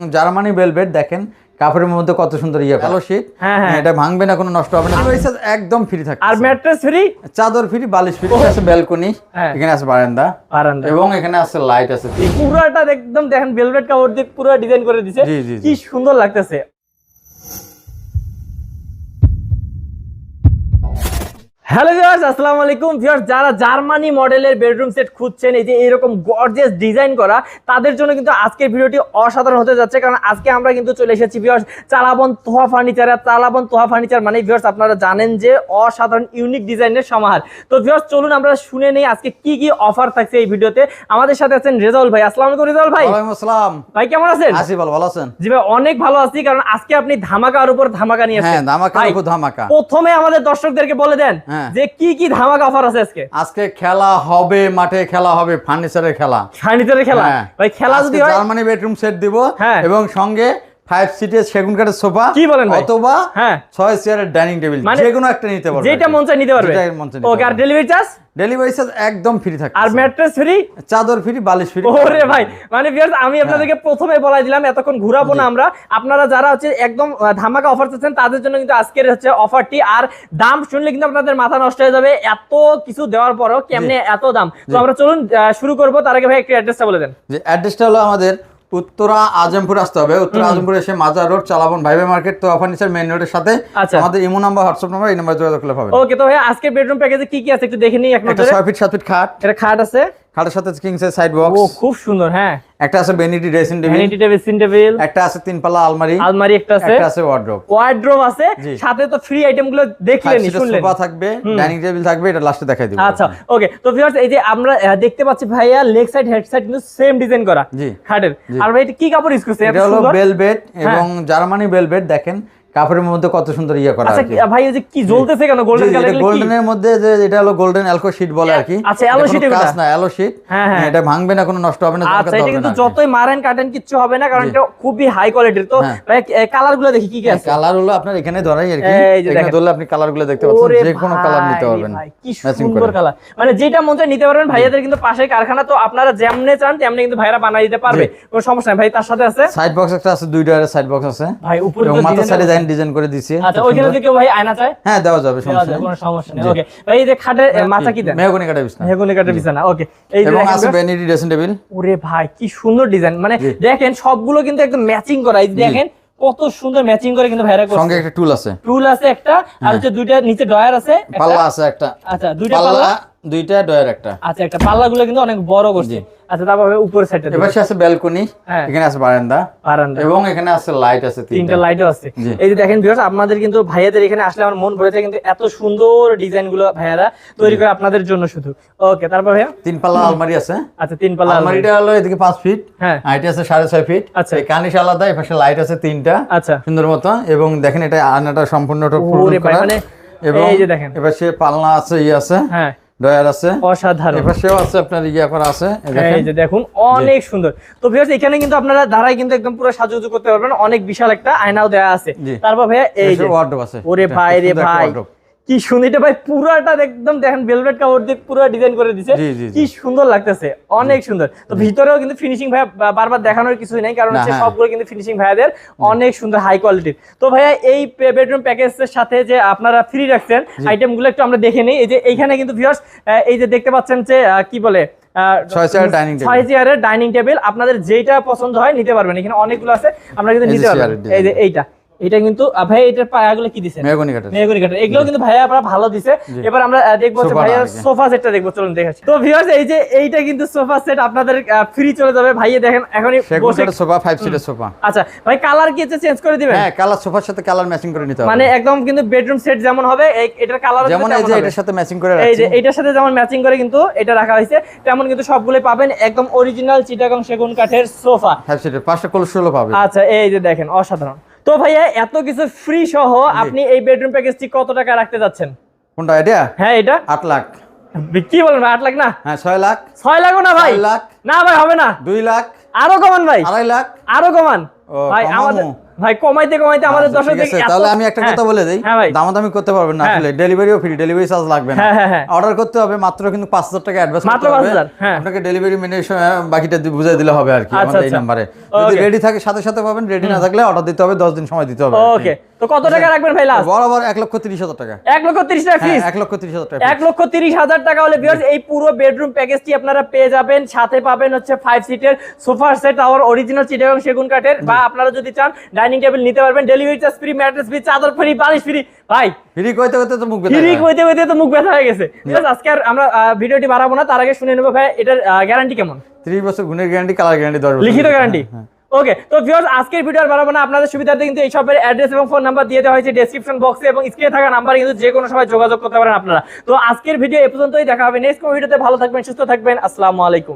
Germany velvet দেখেন কাপড়ের মধ্যে কত সুন্দর ইয়ে ভালো শীত। হ্যাঁ, হ্যাঁ। এটা ভাঙবে না কোনো নষ্ট হবে না। একদম ফ্রি থাকে আর ম্যাট্রেস ফ্রি চাদর ফ্রি বালিশ ফ্রি আছে ব্যালকনি হ্যাঁ। এখানে আছে বারান্দা। বারান্দা। এবং এখানে আছে লাইট আছে। পুরোটা একদম দেখেন বেলভেট কাপড় দিয়ে পুরো ডিজাইন করে দিছে। কি সুন্দর লাগতেছে। হ্যালো ভিউয়ার্স আসসালামু আলাইকুম ভিউয়ার্স যারা জার্মানি মডেলের বেডরুম সেট খুঁজছেন এই যে এরকম গর্জিয়াস ডিজাইন করা তাদের জন্য কিন্তু আজকের ভিডিওটি অসাধারণ হতে যাচ্ছে কারণ আজকে আমরা কিন্তু চলে এসেছি ভিউয়ার্স চালাবন তোহা ফার্নিচার আর চালাবন তোহা ফার্নিচার মানে ভিউয়ার্স আপনারা জানেন যে অসাধারণ ইউনিক ডিজাইনের সমাহার। তো ভিউয়ার্স চলুন আমরা শুনে নেই আজকে কি কি অফার থাকছে এই ভিডিওতে আমাদের সাথে আছেন রেজাউল ভাই। আসসালামু আলাইকুম রেজাউল ভাই। ওয়ালাইকুম আসসালাম। ভাই কেমন আছেন? আসি ভালো ভালো আছেন? জি ভাই অনেক ভালো আছি কারণ আজকে আপনি ধামাকার উপর ধামাকা নিয়ে হ্যাঁ এসেছেন ধামাকা ভাই, উপর ধামাকা। প্রথমে আমাদের দর্শকদেরকে বলে দেন হ্যাঁ। যে কি কি ধামাকা অফার আছে আজকে আজকে খেলা হবে মাঠে খেলা হবে ফার্নিচারের খেলা ফার্নিচারের খেলা হ্যাঁ। ভাই খেলা যদি হয় জার্মানি বেডরুম সেট দিব হ্যাঁ। এবং সঙ্গে ফাইভ সিটের সেগুন কাঠের সোফা কি বলেন? অথবা হ্যাঁ। ছয় চেয়ারের ডাইনিং টেবিল মানে যে কোনো একটা নিতে পারবে যেটা মন নিতে পারবে। মন ওকে আর ডেলিভারি চার্জ ডেলিভারি চার্জ একদম ফ্রি থাকে আর ম্যাট্রেস ফ্রি চাদর ফ্রি বালিশ ফ্রি ওরে ভাই মানে viewers, আমি আপনাদেরকে প্রথমে বলাই দিলাম এতক্ষণ ঘুরাবো না আমরা। আপনারা যারা হচ্ছে একদম ধামাকা অফার চাচ্ছেন তাদের জন্য কিন্তু আজকের হচ্ছে অফারটি আর দাম শুনলে কিন্তু আপনাদের মাথা নষ্ট হয়ে যাবে। এত কিছু দেওয়ার পরও কেমনে এত দাম? তো আমরা চলুন শুরু করব। তার আগে ভাই একটু অ্যাড্রেসটা বলে দেন। যে অ্যাড্রেসটা হলো আমাদের উত্তরা আজমপুর আসতে হবে। উত্তরা আজমপুর এসে মাজার রোড চালাবন ভাইবে মার্কেট তো ফার্নিচার মেইন রোডের সাথে আচ্ছা। আমাদের ইমো নাম্বার হোয়াটসঅ্যাপ নাম্বার এই নাম্বার যোগাযোগ করলে পাবেন। ওকে তো ভাই আজকে বেডরুম প্যাকেজে কি কি আছে একটু দেখে নিই এক একটা নজরে। 6 ফিট 7 ফিট খাট। এটা খাট আছে। খাটের সাথে কিং সাইড ও খুব সুন্দর হ্যাঁ। একটা আছে vanity dressing table vanity table একটা আছে তিন পাল্লা আলমারি আলমারি একটা আছে। একটা আছে ওয়ার্ড্রোব ওয়ার্ড্রোব আছে। সাথে তো ফ্রি আইটেমগুলো ফাইভ দেখলেন শুনলেন সোফা থাকবে ডাইনিং টেবিল থাকবে এটা লাস্টে দেখাই দিব। আচ্ছা ওকে তো ভিউয়ার্স এই যে আমরা দেখতে পাচ্ছি ভাইয়া লেগ সাইড হেড সাইড কিন্তু সেম ডিজাইন করা জি। খাটের। আর ভাই এটা কি কাপড় ইউজ করছে এটা হলো সুন্দর? বেলভেট এবং জার্মানি বেলভেট দেখেন কাপড়ের মধ্যে কত সুন্দর ইয়ে করা আচ্ছা কি। কি- ভাই এই যে কি জ্বলতেছে কেন? গোল্ডেন কালার কি? গোল্ডেনের মধ্যে যে এটা হলো গোল্ডেন অ্যালকো শীট বলে আর কি। আচ্ছা, এটা sheet এগুলা? কাজ না অ্যালো শীট হ্যাঁ, হ্যাঁ। এটা ভাঙবে না কোনো নষ্ট হবে না আচ্ছা এটা কিন্তু যতই মারেন কাটেন কিচ্ছু হবে না কারণ এটা খুবই হাই কোয়ালিটির তো হ্যাঁ। ভাই কালারগুলো দেখি কি কি আছে? কালার হলো আপনার এখানে ধরাই আর কি। এখানে ধরলে আপনি কালারগুলো দেখতে পাচ্ছেন যে কোনো কালার নিতে পারবেন। ভাই, কি সুন্দর কালার মানে যেটা মন চায় নিতে পারবেন ভাইয়াদের কিন্তু পাশে কারখানা তো আপনারা যেমনে চান তেমনি কিন্তু ভাইরা বানাই দিতে পারবে। কোনো সমস্যা নাই। ভাই তার সাথে আছে? সাইড বক্স একটা আছে দুইটা সাইড বক্স আছে। ভাই উপরে তো সাইডে আছে। ডিজাইন ডিজাইন করে দিয়েছি আচ্ছা ওইখানে যদি কেউ ভাই আয়না চায়? হ্যাঁ দেওয়া যাবে সমস্যা নেই। কোনো সমস্যা নেই। ওকে ভাই এই যে খাটের মাচা কি দেন? মেহগনি কাটা বিছনা। হেগুনি কাঠের বিছানা ওকে। এই যে আছে ভ্যানিটি ড্রেসিং টেবিল ওরে ভাই কি সুন্দর ডিজাইন মানে দেখেন সবগুলো কিন্তু একদম ম্যাচিং করা। এই দেখেন কত সুন্দর ম্যাচিং করে কিন্তু ভাইরা সঙ্গে করছে। একটা টুল আছে। টুল আছে একটা আর হচ্ছে দুইটা নিচে ডয়ার আছে একটা- পাল্লা আছে একটা। আচ্ছা দুইটা পাল্লা পাল্লা। দুইটা ডয়ার একটা। আচ্ছা একটা পাল্লাগুলো কিন্তু অনেক বড় করছে। আচ্ছা তারপরে উপরের সাইডটা এবার আছে ব্যালকনি। এখানে আছে বারান্দা। বারান্দা। এবং এখানে আছে লাইট আছে তিনটা। লাইটও আছে। এই যে দেখেন ভিউয়ার্স আপনাদের কিন্তু ভাইয়াদের এখানে আসলে আমার মন ভরে যায় কিন্তু এত সুন্দর ডিজাইনগুলো ভাইয়ারা তৈরি করে আপনাদের জন্য শুধু। ওকে তারপর ভাইয়া? তিন পাল্লা আলমারি আছে। আচ্ছা তিন পাল্লা আলমারিটা হলো এদিকে পাঁচ ফিট হ্যাঁ। আর আছে সাড়ে ছয় ফিট আচ্ছা। এই কানিশ আলাদা এই পাশে লাইট আছে তিনটা। আচ্ছা। সুন্দর মতো। এবং দেখেন এটা আয়নাটা সম্পূর্ণ ওরে ভাই, মানে এবং এই যে দেখেন। এবার সে পালনা আছে ইয়ে আছে। হ্যাঁ। ডয়ার আছে। অসাধারণ। এবার আছে আপনার ইয়ে করা আছে এই যে দেখুন অনেক সুন্দর। তো ভিউয়ার্স এখানে কিন্তু আপনারা দাঁড়াই কিন্তু একদম পুরো সাজুগুজু করতে পারবেন। অনেক বিশাল একটা আয়নাও দেওয়া আছে। তারপর ভাইয়া এই যে আছে। ওরে ভাই রে ভাই। কি সুন্দর এটা ভাই পুরাটা একদম দেখেন ভেলভেট কাপড় দিয়ে পুরো ডিজাইন করে দিছে। কি সুন্দর লাগতেছে অনেক সুন্দর। তো ভিতরেও কিন্তু ফিনিশিং ভাইয়া বা- বারবার দেখানোর কিছুই নাই কারণ হচ্ছে হ্যাঁ। সবগুলো কিন্তু ফিনিশিং ভাইয়াদের অনেক সুন্দর হাই কোয়ালিটির তো ভাইয়া এই বেডরুম প্যাকেজের সাথে যে আপনারা ফ্রি রাখছেন আইটেমগুলো একটু আমরা দেখে নিই। এই যে এইখানে কিন্তু ভিউয়ার্স এই যে দেখতে পাচ্ছেন যে কি বলে আহ, ছয় চেয়ারের ডাইনিং টেবিল আপনাদের যেটা পছন্দ হয় নিতে পারবেন। এখানে অনেকগুলো আছে আমরা কিন্তু নিতে পারবেন এই যে এইটা। এটা কিন্তু ভাই এটার পায়াগুলো কি দিছেন মেহগনি কাঠের। মেহগনি কাঠের। এগুলো কিন্তু ভাইয়া আপনারা ভালো দিছে। এবার আমরা দেখব হচ্ছে সোফা সেটটা দেখব চলুন দেখাচ্ছি। তো ভিউয়ার্স এই যে এইটা কিন্তু সোফা সেট আপনাদের ফ্রি চলে যাবে। ভাইয়া দেখেন এখনই বসে সোফা ফাইভ সিটের সোফা। আচ্ছা ভাই কালার কি চেঞ্জ করে দিবেন? হ্যাঁ কালার সোফার সাথে কালার ম্যাচিং করে নিতে হবে। মানে একদম কিন্তু বেডরুম সেট যেমন হবে এই- এটার কালার যেমন এই যে এটার সাথে ম্যাচিং করে এই যে এটার সাথে যেমন ম্যাচিং করে কিন্তু এটা রাখা হয়েছে তেমন কিন্তু সবগুলোই পাবেন একদম অরিজিনাল চিটাগং সেগুন কাঠের সোফা। ফাইভ সিটের পাঁচটা কোলেস্ট্রলও পাবে আচ্ছা এই যে দেখেন অসাধারণ। তো ভাইয়া এত কিছু ফ্রি সহ আপনি এই বেডরুম প্যাকেজটি কত টাকা রাখতে যাচ্ছেন? কোনটা এটা হ্যাঁ এটা। আট লাখ। কি বলেন ভাই আট লাখ না? হ্যাঁ ছয় লাখ। ছয় লাখও না ভাই? 6 লাখ। না ভাই হবে না। দুই লাখ। আরও কমান ভাই। আড়াই লাখ। আরও কমান। ভাই। আমাদের ভাই কমাইতে কমাইতে আমাদের দশ দর্শক ঠিক তাহলে আমি একটা কথা বলে দিই। হ্যাঁ দামাদামি করতে পারবেন না হ্যাঁ। আসলে ডেলিভারিও ফ্রি ডেলিভারি চার্জ লাগবে না। হ্যাঁ হ্যাঁ হ্যাঁ। অর্ডার করতে হবে মাত্র কিন্তু পাঁচ হাজার টাকা অ্যাডভান্স মাত্র করতে হবে। 5,000, হ্যাঁ। আপনাকে ডেলিভারি মেনে বাকিটা বুঝিয়ে দিলে হবে আর কি আচ্ছা, আমাদের এই নম্বরে নাম্বারে যদি রেডি থাকে সাথে সাথে পাবেন রেডি না থাকলে অর্ডার দিতে হবে দশ দিন সময় দিতে হবে ওকে তো কত টাকা রাখবেন ভাই লাস্ট বরাবর এক লক্ষ তিরিশ হাজার টাকা। লক্ষ টাকা হ্যাঁ লক্ষ তিরিশ হাজার টাকা এক লক্ষ তিরিশ হাজার টাকা হলে ভিউয়ার্স এই পুরো বেডরুম প্যাকেজটি আপনারা পেয়ে যাবেন। সাথে পাবেন হচ্ছে সিটের সোফা সেট অরিজিনাল চিটাগং সেগুন কাঠের। বা আপনারা যদি চান ডাইনিং টেবিল নিতে পারবেন। Delivery charge free mattress free চাদর ফ্রি বালিশ ফ্রি ভাই ফ্রি কইতে কইতে তো মুখ ফ্রি বেঁধে কইতে কইতে তো মুখ ব্যথা হয়ে গেছে। আজকে আর আমরা ভিডিওটি বাড়াবো না। তার আগে শুনে নেব ভাই এটার গ্যারান্টি কেমন? ত্রিশ বছর গুণের গ্যারান্টি কালার গ্যারান্টি বছর লিখিত হ্যাঁ, গ্যারান্টি হ্যাঁ। ওকে তো ভিউয়ার্স আজকের ভিডিওর আর বাড়াবো না। আপনাদের সুবিধার্থে কিন্তু এই সবের অ্যাড্রেস এবং ফোন নাম্বার দিয়ে দেওয়া হয়েছে ডেসক্রিপশন বক্সে এবং স্ক্রিনে থাকা নাম্বার কিন্তু যে কোনো সময় যোগাযোগ করতে পারেন আপনারা। তো আজকের ভিডিও এ পর্যন্তই, দেখা হবে নেক্সট কোনো ভিডিওতে ভালো থাকবেন, সুস্থ থাকবেন। আসসালামু আলাইকুম।